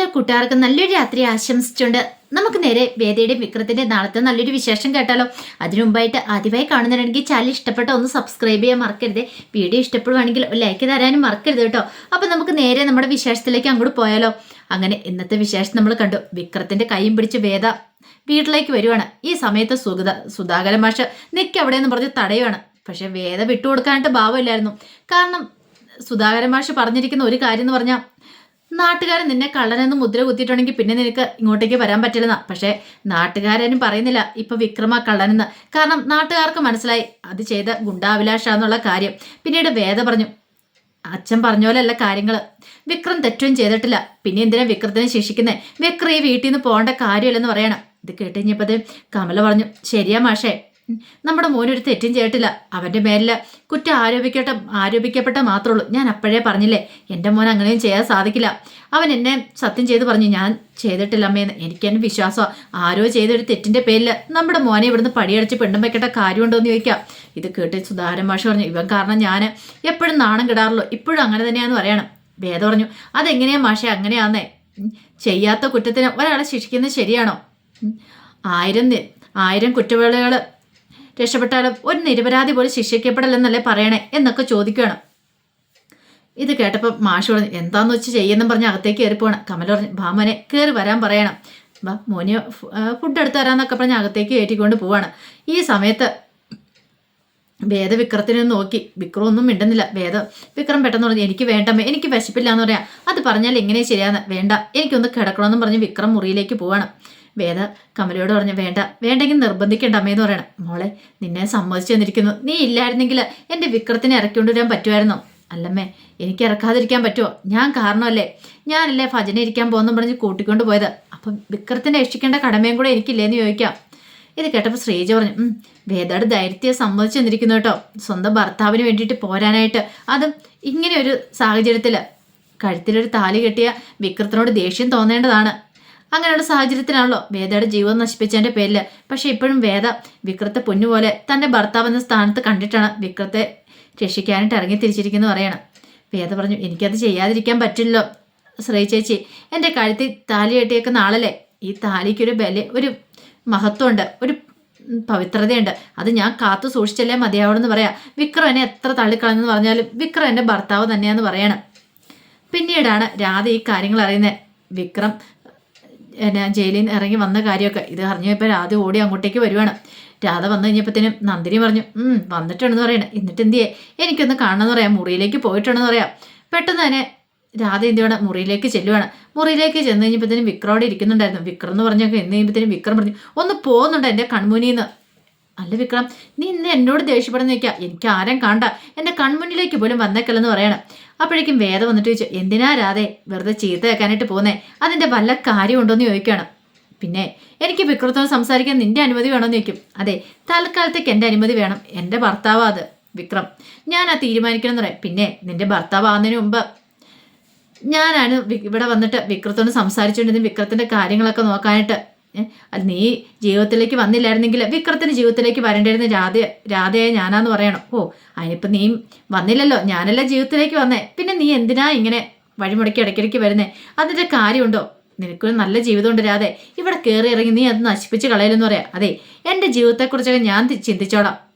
എല്ലാ കൂട്ടുകാർക്കും നല്ലൊരു രാത്രി ആശംസിച്ചുകൊണ്ട് നമുക്ക് നേരെ വേദയുടെ വിക്രത്തിന്റെ നാളത്തെ നല്ലൊരു വിശേഷം കേട്ടാലോ. അതിനു മുമ്പായിട്ട് ആദ്യമായി കാണുന്നുണ്ടെങ്കിൽ ചാനൽ ഇഷ്ടപ്പെട്ട ഒന്ന് സബ്സ്ക്രൈബ് ചെയ്യാൻ മറക്കരുത്. വീഡിയോ ഇഷ്ടപ്പെടുവാണെങ്കിൽ ലൈക്ക് തരാനും മറക്കരുത് കേട്ടോ. അപ്പൊ നമുക്ക് നേരെ നമ്മുടെ വിശേഷത്തിലേക്ക് അങ്ങോട്ട് പോയാലോ. അങ്ങനെ ഇന്നത്തെ വിശേഷം നമ്മൾ കണ്ടു. വിക്രത്തിന്റെ കൈയും പിടിച്ച് വേദ വീട്ടിലേക്ക് വരുവാണ്. ഈ സമയത്ത് സുഗത സുധാകര മാഷ് നിൽക്ക് അവിടെ എന്ന് പറഞ്ഞ് തടയുവാണ്. പക്ഷെ വേദ വിട്ടുകൊടുക്കാനായിട്ട് ഭാവമില്ലായിരുന്നു. കാരണം സുധാകര മാഷ് പറഞ്ഞിരിക്കുന്ന ഒരു കാര്യം എന്ന് പറഞ്ഞാൽ നാട്ടുകാരൻ നിന്നെ കള്ളനെന്ന് മുദ്ര കുത്തിയിട്ടുണ്ടെങ്കിൽ പിന്നെ നിനക്ക് ഇങ്ങോട്ടേക്ക് വരാൻ പറ്റില്ലെന്ന. പക്ഷേ നാട്ടുകാരനും പറയുന്നില്ല ഇപ്പൊ വിക്രമ കള്ളനെന്ന്. കാരണം നാട്ടുകാർക്ക് മനസ്സിലായി അത് ചെയ്ത ഗുണ്ടാഭിലാഷാന്നുള്ള കാര്യം. പിന്നീട് വേദ പറഞ്ഞു അച്ഛൻ പറഞ്ഞ പോലെയല്ല കാര്യങ്ങൾ വിക്രം തെറ്റും ചെയ്തിട്ടില്ല. പിന്നെ എന്തിനാ വിക്രത്തിനെ ശിക്ഷിക്കുന്നത് വിക്രം ഈ വീട്ടിൽ നിന്ന് പോകേണ്ട കാര്യമില്ലെന്ന് പറയണം. ഇത് കേട്ട് കഴിഞ്ഞപ്പത് കമല പറഞ്ഞു ശരിയാ മാഷേ നമ്മുടെ മോനൊരു തെറ്റും ചെയ്തിട്ടില്ല. അവന്റെ മേലിൽ കുറ്റം ആരോപിക്കട്ടെ ആരോപിക്കപ്പെട്ട മാത്രമേ ഉള്ളൂ ഞാൻ അപ്പോഴേ പറഞ്ഞില്ലേ എന്റെ മോൻ അങ്ങനെയും ചെയ്യാൻ സാധിക്കില്ല. അവൻ എന്നെ സത്യം ചെയ്ത് പറഞ്ഞു ഞാൻ ചെയ്തിട്ടില്ല അമ്മയെന്ന് എനിക്ക് എന്നെ വിശ്വാസമാണ് ആരോ ചെയ്തൊരു തെറ്റിന്റെ പേരിൽ നമ്മുടെ മോനെ ഇവിടുന്ന് പടിയടച്ച് പെണ്ണും വെക്കേണ്ട കാര്യമുണ്ടോ എന്ന് ചോദിക്കാം. ഇത് കേട്ട് സുധാരൻ മാഷ് പറഞ്ഞു ഇവൻ കാരണം ഞാൻ എപ്പോഴും നാണം കിടാറുള്ളൂ. ഇപ്പോഴും അങ്ങനെ തന്നെയാന്ന് പറയണം. വേദ പറഞ്ഞു അതെങ്ങനെയാ മാഷെ? അങ്ങനെയാന്നേ. ചെയ്യാത്ത കുറ്റത്തിന് ഒരാളെ ശിക്ഷിക്കുന്നത് ശരിയാണോ? ആയിരം ആയിരം കുറ്റവാളികൾ രക്ഷപ്പെട്ടാലും ഒരു നിരപരാധി പോലും ശിക്ഷിക്കപ്പെടലെന്നല്ലേ പറയണേ എന്നൊക്കെ ചോദിക്കുകയാണ്. ഇത് കേട്ടപ്പോൾ മാഷ് പറഞ്ഞു എന്താന്ന് വെച്ച് ചെയ്യുന്നു പറഞ്ഞ് അകത്തേക്ക് കയറി പോകണം കമല പറഞ്ഞു ഭാമനെ കയറി വരാൻ പറയണം. മോനെ ഫുഡ് എടുത്ത് തരാമെന്നൊക്കെ പറഞ്ഞ് അകത്തേക്ക് കയറ്റിക്കൊണ്ട് പോവാണ്. ഈ സമയത്ത് വേദ വിക്രത്തിനെ നോക്കി. വിക്രം ഒന്നും മിണ്ടുന്നില്ല. വേദ വിക്രം പെട്ടെന്ന് പറഞ്ഞു എനിക്ക് വേണ്ടമ്മേ എനിക്ക് വിശപ്പില്ല എന്ന് പറയാം. അത് പറഞ്ഞാൽ എങ്ങനെ ശരിയാന്ന്. വേണ്ട എനിക്കൊന്ന് കിടക്കണമെന്നും പറഞ്ഞ് വിക്രം മുറിയിലേക്ക് പോവാണ്. വേദ കമലയോട് പറഞ്ഞു വേണ്ട വേണ്ടെങ്കിൽ നിർബന്ധിക്കേണ്ട അമ്മയെന്ന് പറയണം. മോളെ നിന്നെ സമ്മതിച്ചു തന്നിരിക്കുന്നു. നീ ഇല്ലായിരുന്നെങ്കിൽ എന്റെ വിക്രത്തിനെ ഇറക്കിക്കൊണ്ടുവരാൻ പറ്റുമായിരുന്നോ? അല്ലമ്മേ എനിക്ക് ഇറക്കാതിരിക്കാൻ പറ്റുമോ? ഞാൻ കാരണമല്ലേ? ഞാനല്ലേ ഭജന ഇരിക്കാൻ പോകുന്നു പറഞ്ഞ് കൂട്ടിക്കൊണ്ട് പോയത്? അപ്പം വിക്രത്തിനെ രക്ഷിക്കേണ്ട കടമയും കൂടെ എനിക്കില്ലേന്ന് ചോദിക്കാം. ഇത് കേട്ടപ്പോൾ ശ്രീജ പറഞ്ഞു വേദയുടെ ധൈര്യത്തെ സമ്മതിച്ചു തന്നിരിക്കുന്നു കേട്ടോ. സ്വന്തം ഭർത്താവിന് വേണ്ടിയിട്ട് പോരാനായിട്ട്. അതും ഇങ്ങനെ ഒരു സാഹചര്യത്തിൽ കഴുത്തിലൊരു താലി കെട്ടിയ വിക്രത്തിനോട് ദേഷ്യം തോന്നേണ്ടതാണ്. അങ്ങനെയുള്ള സാഹചര്യത്തിലാണല്ലോ വേദയുടെ ജീവൻ നശിപ്പിച്ചതിന്റെ പേരിൽ പക്ഷെ ഇപ്പോഴും വേദ വിക്രത്തെ പൊന്നുപോലെ തന്റെ ഭർത്താവ് എന്ന സ്ഥാനത്ത് കണ്ടിട്ടാണ് വിക്രത്തെ രക്ഷിക്കാനായിട്ട് ഇറങ്ങി തിരിച്ചിരിക്കുന്നു പറയണം. വേദ പറഞ്ഞു എനിക്കത് ചെയ്യാതിരിക്കാൻ പറ്റില്ലല്ലോ ശ്രീ ചേച്ചി എന്റെ കഴുത്തിൽ താലി കെട്ടിയേക്കുന്ന ആളല്ലേ? ഈ താലിക്കൊരു ബല ഒരു മഹത്വമുണ്ട് ഒരു പവിത്രതയുണ്ട്. അത് ഞാൻ കാത്തു സൂക്ഷിച്ചല്ലേ മതിയാവണമെന്ന് പറയാം. വിക്രം എന്നെ എത്ര തള്ളിക്കളഞ്ഞെന്ന് പറഞ്ഞാലും വിക്രം എന്റെ ഭർത്താവ് തന്നെയാന്ന് പറയണം. പിന്നീടാണ് രാധ ഈ കാര്യങ്ങൾ അറിയുന്നത് വിക്രം എന്നെ ജയിലിൽ നിന്ന് ഇറങ്ങി വന്ന കാര്യമൊക്കെ. ഇത് അറിഞ്ഞപ്പോൾ രാധ ഓടി അങ്ങോട്ടേക്ക് വരുവാണ്. രാധ വന്നു കഴിഞ്ഞപ്പോഴത്തേനും നന്ദിനി പറഞ്ഞു വന്നിട്ടുണ്ടെന്ന് പറയണേ. എന്നിട്ട് എന്തിയെ എനിക്കൊന്ന് കാണണമെന്ന് പറയാം. മുറിയിലേക്ക് പോയിട്ടുണ്ടെന്ന് പറയാം. പെട്ടെന്ന് തന്നെ രാധ എന്ത് വേണം മുറിയിലേക്ക് ചെല്ലുവാണ്. മുറിയിലേക്ക് ചെന്ന് കഴിഞ്ഞപ്പോഴത്തേനും വിക്രം അവിടെ ഇരിക്കുന്നുണ്ടായിരുന്നു. വിക്രം എന്ന് പറഞ്ഞൊക്കെ എന്ന് കഴിയുമ്പോഴത്തേനും വിക്രം പറഞ്ഞു ഒന്ന് പോകുന്നുണ്ട് എന്റെ കൺമുനിന്ന് അല്ല വിക്രം നീ ഇന്ന് എന്നോട് ദേഷ്യപ്പെടുന്ന നിൽക്കുക എനിക്ക് ആരും കണ്ട എന്റെ കൺമുന്നിലേക്ക് പോലും വന്നേക്കല്ലെന്ന് പറയണം. അപ്പോഴേക്കും വേദം വന്നിട്ട് ചോദിച്ചു എന്തിനാ രാധേ വെറുതെ ചീത്ത വെക്കാനായിട്ട് പോകുന്നേ? അതിന്റെ വല്ല കാര്യമുണ്ടോയെന്ന് ചോദിക്കുകയാണ്. പിന്നെ എനിക്ക് വിക്രത്തോട് സംസാരിക്കാൻ നിന്റെ അനുമതി വേണമെന്ന് ചോദിക്കും. അതെ തൽക്കാലത്തേക്ക് എന്റെ അനുമതി വേണം. എന്റെ ഭർത്താവാ അത് വിക്രം. ഞാൻ ആ തീരുമാനിക്കണം എന്ന് പറയാം. പിന്നെ നിന്റെ ഭർത്താവ് ആകുന്നതിന് മുമ്പ് ഞാനാണ് ഇവിടെ വന്നിട്ട് വിക്രത്തോട് സംസാരിച്ചുകൊണ്ടിരുന്ന വിക്രത്തിന്റെ കാര്യങ്ങളൊക്കെ നോക്കാനായിട്ട്. അത് നീ ജീവിതത്തിലേക്ക് വന്നില്ലായിരുന്നെങ്കിൽ വിക്രത്തിന് ജീവിതത്തിലേക്ക് വരേണ്ടിയിരുന്ന രാധ രാധയെ ഞാനാന്ന് പറയണം. ഓ അതിനിപ്പോൾ നീ വന്നില്ലല്ലോ. ഞാനല്ല ജീവിതത്തിലേക്ക് വന്നേ. പിന്നെ നീ എന്തിനാ ഇങ്ങനെ വഴിമുടക്കി ഇടയ്ക്കിടയ്ക്ക് വരുന്നേ? അതിന്റെ കാര്യമുണ്ടോ? നിനക്കൊരു നല്ല ജീവിതമുണ്ട് രാധെ. ഇവിടെ കയറി ഇറങ്ങി നീ അത് നശിപ്പിച്ച് കളയലെന്ന് പറയാം. അതെ എന്റെ ജീവിതത്തെക്കുറിച്ചൊക്കെ ഞാൻ ചിന്തിച്ചോളാം.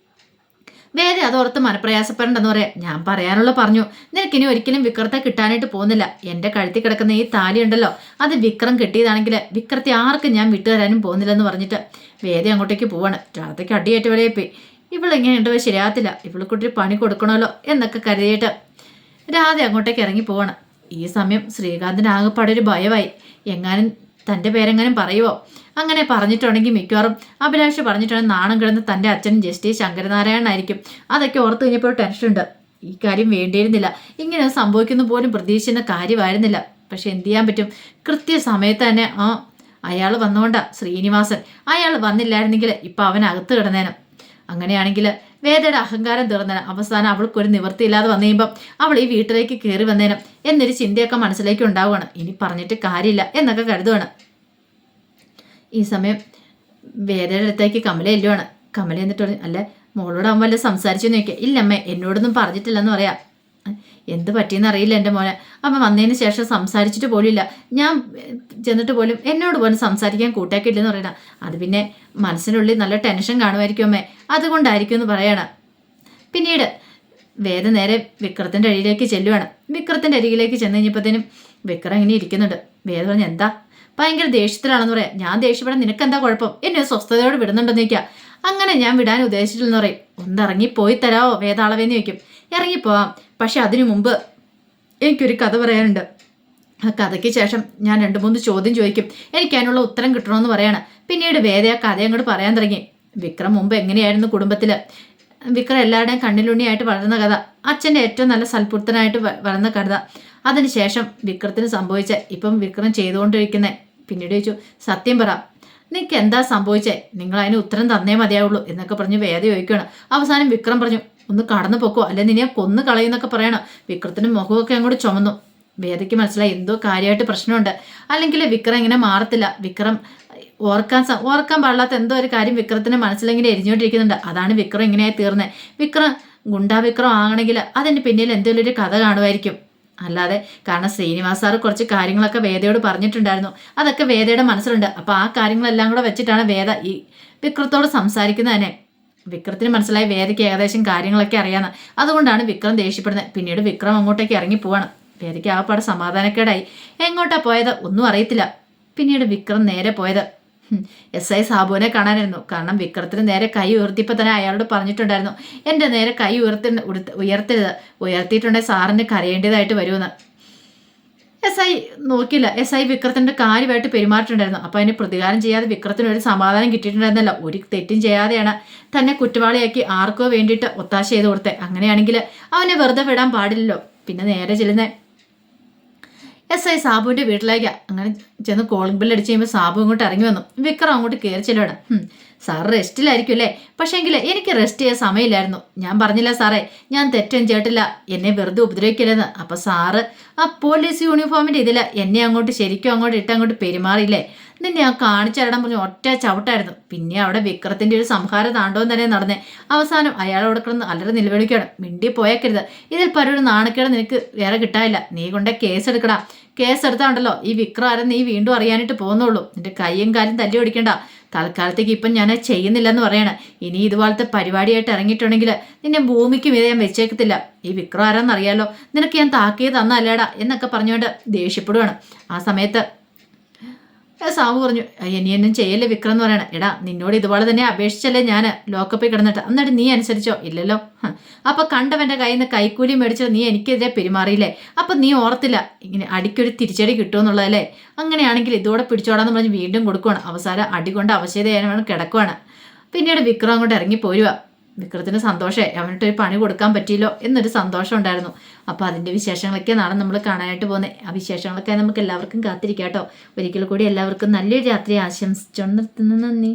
വേറെ അതോർത്ത് മനപ്രയാസപ്പെടണ്ടെന്ന് പറയാം. ഞാൻ പറയാനുള്ള പറഞ്ഞു. നിനക്കിനി ഒരിക്കലും വിക്രത്തെ കിട്ടാനായിട്ട് പോകുന്നില്ല. എന്റെ കഴുത്തി കിടക്കുന്ന ഈ താലി ഉണ്ടല്ലോ അത് വിക്രം കിട്ടിയതാണെങ്കിൽ വിക്രത്തെ ആർക്കും ഞാൻ വിട്ടുതരാനും പോകുന്നില്ലെന്ന് പറഞ്ഞിട്ട് വേദ അങ്ങോട്ടേക്ക് പോവാണ്. രാധയ്ക്ക് അടിയേറ്റ് വിലയിപ്പോയി ഇവളിങ്ങനെ ഉണ്ടോ ശരിയാകത്തില്ല. ഇവൾക്കൊട്ടൊരു പണി കൊടുക്കണമല്ലോ എന്നൊക്കെ കരുതിയിട്ട് രാധ അങ്ങോട്ടേക്ക് ഇറങ്ങി പോവാണ്. ഈ സമയം ശ്രീകാന്തിന് ആകെപ്പാടെ ഒരു ഭയമായി. എങ്ങാനും തന്റെ പേരെങ്ങാനും പറയുമോ അങ്ങനെ പറഞ്ഞിട്ടുണ്ടെങ്കിൽ മിക്കവാറും അഭിലാഷ് പറഞ്ഞിട്ടുണ്ടെങ്കിൽ നാണം കിടന്ന് തന്റെ അച്ഛൻ ജസ്റ്റിസ് ശങ്കരനാരായണൻ ആയിരിക്കും. അതൊക്കെ ഓർത്ത് കഴിഞ്ഞപ്പോൾ ടെൻഷനുണ്ട് ഈ കാര്യം വേണ്ടിയിരുന്നില്ല. ഇങ്ങനെ സംഭവിക്കുന്ന പോലും പ്രതീക്ഷിക്കുന്ന കാര്യമായിരുന്നില്ല. പക്ഷെ എന്ത് ചെയ്യാൻ പറ്റും? കൃത്യസമയത്ത് തന്നെ ആ അയാൾ വന്നുകൊണ്ടാ ശ്രീനിവാസൻ. അയാൾ വന്നില്ലായിരുന്നെങ്കിൽ ഇപ്പം അകത്ത് കിടന്നേനും. അങ്ങനെയാണെങ്കിൽ വേദയുടെ അഹങ്കാരം തീർന്നേനെ. അവസാനം അവൾക്കൊരു നിവൃത്തിയില്ലാതെ വന്നു കഴിയുമ്പം അവൾ ഈ വീട്ടിലേക്ക് കയറി വന്നേനും. എന്നൊരു ചിന്തയൊക്കെ മനസ്സിലേക്ക് ഉണ്ടാവുകയാണ്. ഇനി പറഞ്ഞിട്ട് കാര്യമില്ല എന്നൊക്കെ കരുതുകയാണ്. ഈ സമയം വേദയുടെ കമല എല്ലുവാണ് കമല എന്നിട്ട് അല്ല മോളോട് അവൻ വല്ല സംസാരിച്ചു നോക്കിയാൽ ഇല്ല അമ്മ എന്നോടൊന്നും പറഞ്ഞിട്ടില്ലെന്ന് പറയാം. എന്ത് പറ്റിയെന്ന് അറിയില്ല എന്റെ മോനെ. അപ്പം വന്നതിന് ശേഷം സംസാരിച്ചിട്ട് പോലുമില്ല ഞാൻ ചെന്നിട്ട് പോലും എന്നോട് പോലും സംസാരിക്കാൻ കൂട്ടാക്കിയില്ലെന്ന് പറയണ. അത് പിന്നെ മനസ്സിനുള്ളിൽ നല്ല ടെൻഷൻ കാണുമായിരിക്കും അമ്മേ. അതുകൊണ്ടായിരിക്കും എന്ന് പറയണം. പിന്നീട് വേദ നേരെ വിക്രത്തിന്റെ അരികിലേക്ക് ചെല്ലുവാണ്. വിക്രത്തിന്റെ അരികിലേക്ക് ചെന്ന് കഴിഞ്ഞപ്പോഴത്തേനും വിക്രം ഇങ്ങനെ ഇരിക്കുന്നുണ്ട്. വേദ പറഞ്ഞ എന്താ? ഭയങ്കര ദേഷ്യത്തിലാണെന്ന് പറയാം. ഞാൻ ദേഷ്യപ്പെടാൻ നിനക്ക് എന്താ കുഴപ്പം? എന്നെ സ്വസ്ഥതയോട് വിടുന്നുണ്ടെന്ന് ചോദിക്കുക അങ്ങനെ ഞാൻ വിടാൻ ഉദ്ദേശിച്ചിട്ടില്ലെന്ന് പറയും. ഒന്ന് ഇറങ്ങിപ്പോയി തരാമോ വേദാളവേന്ന് ചോദിക്കും. ഇറങ്ങിപ്പോവാം. പക്ഷെ അതിനു മുമ്പ് എനിക്കൊരു കഥ പറയാനുണ്ട്. ആ കഥയ്ക്ക് ശേഷം ഞാൻ രണ്ട് മൂന്ന് ചോദ്യം ചോദിക്കും. എനിക്ക് അതിനുള്ള ഉത്തരം കിട്ടണമെന്ന് പറയാണ്. പിന്നീട് വേദ ആ കഥ അങ്ങോട്ട് പറയാൻ തുടങ്ങി. വിക്രം മുമ്പ് എങ്ങനെയായിരുന്നു കുടുംബത്തിൽ വിക്രം എല്ലാവരുടെയും കണ്ണിലുണ്ണിയായിട്ട് വളർന്ന കഥ. അച്ഛന്റെ ഏറ്റവും നല്ല സൽപുത്രനായിട്ട് വളർന്ന കഥ. അതിനുശേഷം വിക്രത്തിന് സംഭവിച്ച. ഇപ്പം വിക്രം ചെയ്തുകൊണ്ടിരിക്കുന്നത് പിന്നീട് ചോദിച്ചു സത്യം പറ നിനക്ക് എന്താ സംഭവിച്ചേ? നിങ്ങൾ അതിന് ഉത്തരം തന്നേ മതിയാവുള്ളൂ എന്നൊക്കെ പറഞ്ഞ് വേദ ചോദിക്കുകയാണ് അവസാനം വിക്രം പറഞ്ഞു ഒന്ന് കടന്നു പോക്കോ അല്ലെ നിന്നെ കൊന്നു കളയുന്നൊക്കെ പറയണം. വിക്രത്തിന് മുഖമൊക്കെ അങ്ങോട്ട് ചുമന്നു. വേദയ്ക്ക് മനസ്സിലായി എന്തോ കാര്യമായിട്ട് പ്രശ്നമുണ്ട്. അല്ലെങ്കിൽ വിക്രം ഇങ്ങനെ മാറത്തില്ല. വിക്രം ഓർക്കാൻ ഓർക്കാൻ പാടില്ലാത്ത എന്തോ ഒരു കാര്യം വിക്രത്തിന് മനസ്സിലിങ്ങനെ എരിഞ്ഞുകൊണ്ടിരിക്കുന്നുണ്ട് അതാണ് വിക്രം ഇങ്ങനെയായി തീർന്നത് വിക്രം ഗുണ്ടാ വിക്രം ആകണമെങ്കിൽ അതിന്റെ പിന്നിൽ എന്തെങ്കിലും ഒരു കഥ കാണുമായിരിക്കും. അല്ലാതെ കാരണം ശ്രീനിവാസ് സാറ് കുറച്ച് കാര്യങ്ങളൊക്കെ വേദയോട് പറഞ്ഞിട്ടുണ്ടായിരുന്നു. അതൊക്കെ വേദയുടെ മനസ്സിലുണ്ട്. അപ്പോൾ ആ കാര്യങ്ങളെല്ലാം കൂടെ വെച്ചിട്ടാണ് വേദ ഈ വിക്രത്തോട് സംസാരിക്കുന്നത് തന്നെ. വിക്രത്തിന് മനസ്സിലായി വേദയ്ക്ക് ഏകദേശം കാര്യങ്ങളൊക്കെ അറിയാന്ന്. അതുകൊണ്ടാണ് വിക്രം ദേഷ്യപ്പെടുന്നത്. പിന്നീട് വിക്രം അങ്ങോട്ടേക്ക് ഇറങ്ങി പോവാണ്. വേദയ്ക്ക് ആ പാടെ സമാധാനക്കേടായി. എങ്ങോട്ടാ പോയത്? ഒന്നും അറിയത്തില്ല. പിന്നീട് വിക്രം നേരെ പോയത് എസ് ഐ സാബുവിനെ കാണാനായിരുന്നു. കാരണം വിക്രത്തിന് നേരെ കൈ ഉയർത്തിയപ്പോൾ തന്നെ അയാളോട് പറഞ്ഞിട്ടുണ്ടായിരുന്നു എന്റെ നേരെ കൈ ഉയർത്തി ഉയർത്തരുത്. ഉയർത്തിയിട്ടുണ്ടെങ്കിൽ സാറിന് കരയേണ്ടതായിട്ട് വരുമെന്ന്. എസ് ഐ നോക്കില്ല എസ് ഐ വിക്രത്തിന്റെ കാര്യമായിട്ട് പെരുമാറിയിട്ടുണ്ടായിരുന്നു. അപ്പോൾ അതിന് പ്രതികാരം ചെയ്യാതെ വിക്രത്തിന് ഒരു സമാധാനം കിട്ടിയിട്ടുണ്ടായിരുന്നല്ല. ഒരു തെറ്റും ചെയ്യാതെയാണ് തന്നെ കുറ്റവാളിയാക്കി ആർക്കോ വേണ്ടിയിട്ട് ഒത്താശ ചെയ്ത് കൊടുത്തത് അങ്ങനെയാണെങ്കിൽ അവനെ വെറുതെ വിടാൻ പാടില്ലല്ലോ. പിന്നെ നേരെ ചെല്ലുന്ന. എസ് ഐ സാബുവിന്റെ വീട്ടിലേക്ക്. അങ്ങനെ ചെന്ന് കോളിംഗ് ബില്ല് അടിച്ച് കഴിയുമ്പോൾ സാബു ഇങ്ങോട്ട് ഇറങ്ങി വന്നു. വിക്രം അങ്ങോട്ട് കയറി ചെല്ലോടാ സാർ സാറ് റെസ്റ്റിലായിരിക്കും അല്ലേ? പക്ഷേങ്കിൽ എനിക്ക് റെസ്റ്റ് ചെയ്യാൻ സമയമില്ലായിരുന്നു. ഞാൻ പറഞ്ഞില്ല സാറേ ഞാൻ തെറ്റും ചെയ്തിട്ടില്ല. എന്നെ വെറുതെ ഉപദ്രവിക്കില്ലെന്ന്. അപ്പൊ സാറ് ആ പോലീസ് യൂണിഫോമിന്റെ ഇതിൽ എന്നെ അങ്ങോട്ട് ശരിക്കും അങ്ങോട്ട് ഇട്ട് അങ്ങോട്ട് പെരുമാറിയില്ലേ? നിന്നെ ആ കാണിച്ചരടം പറഞ്ഞു ഒറ്റ ചവിട്ടായിരുന്നു. പിന്നെ അവിടെ വിക്രത്തിന്റെ ഒരു സംഹാര താണ്ടവും തന്നെ നടന്നേ. അവസാനം അയാളോട് കിടന്ന് അല്ലറ നിലവിളിക്കുകയാണ്. മിണ്ടി പോയേക്കരുത്. ഇതിൽ പരൊരു നാണക്കേട് നിനക്ക് വേറെ കിട്ടാനില്ല. നീ കൊണ്ട കേസ് എടുക്കടാ കേസ് എടുത്താണ്ടല്ലോ ഈ വിക്രം ആരും നീ വീണ്ടും അറിയാനായിട്ട് പോകുന്നുള്ളൂ. നിന്റെ കൈയും കാലും തല്ലി ഓടിക്കണ്ട. തൽക്കാലത്തേക്ക് ഇപ്പം ഞാൻ ചെയ്യുന്നില്ല ചെയ്യുന്നില്ലെന്ന് പറയണ. ഇനി ഇതുപോലത്തെ പരിപാടിയായിട്ട് ഇറങ്ങിയിട്ടുണ്ടെങ്കിൽ നിന്നെ ഭൂമിക്ക് മീതെ ഞാൻ വെച്ചേക്കത്തില്ല. ഈ വിക്രം ആരാന്നറിയാലോ. നിനക്ക് ഞാൻ താക്കിയത് തന്നല്ലേടാ എന്നൊക്കെ പറഞ്ഞുകൊണ്ട് ദേഷ്യപ്പെടുവാണ്. ആ സമയത്ത് സാബു പറഞ്ഞു ഇനിയൊന്നും ചെയ്യല്ലേ വിക്രം എന്ന് പറയണ. എടാ നിന്നോട് ഇതുപോലെ തന്നെ അപേക്ഷിച്ചല്ലേ ഞാൻ ലോക്കപ്പിൽ കിടന്നിട്ട്. എന്നിട്ട് നീ അനുസരിച്ചോ? ഇല്ലല്ലോ. അപ്പോൾ അപ്പൊ കണ്ടവന്റെ കയ്യിൽ നിന്ന് കൈക്കൂലി മേടിച്ചത് നീ എനിക്കെതിരെ പെരുമാറിയില്ലേ? അപ്പൊ നീ ഓർത്തില്ല ഇങ്ങനെ അടിക്കൊരു തിരിച്ചടി കിട്ടുമെന്നുള്ളതല്ലേ അങ്ങനെയാണെങ്കിൽ ഇതോടെ പിടിച്ചോടാന്ന് പറഞ്ഞ് വീണ്ടും കൊടുക്കുവാണ്. അവസാനം അടി കൊണ്ട് അവശേതയാണ് കിടക്കുവാണ്. പിന്നീട് വിക്രം അങ്ങോട്ട് ഇറങ്ങി പോരുക വിക്രത്തിന് സന്തോഷമായി അവനിട്ട് ഒരു പണി കൊടുക്കാൻ പറ്റിയല്ലോ എന്നൊരു സന്തോഷം ഉണ്ടായിരുന്നു. അപ്പോൾ അതിന്റെ വിശേഷങ്ങളൊക്കെ നാളെ നമ്മൾ കാണാനായിട്ട് പോകുന്നത് ആ വിശേഷങ്ങളൊക്കെ നമുക്ക് എല്ലാവർക്കും കാത്തിരിക്കാം കേട്ടോ. ഒരിക്കൽ കൂടി എല്ലാവർക്കും നല്ലൊരു രാത്രി ആശംസിച്ചുകൊണ്ട് നിർത്തുന്നു. നന്ദി.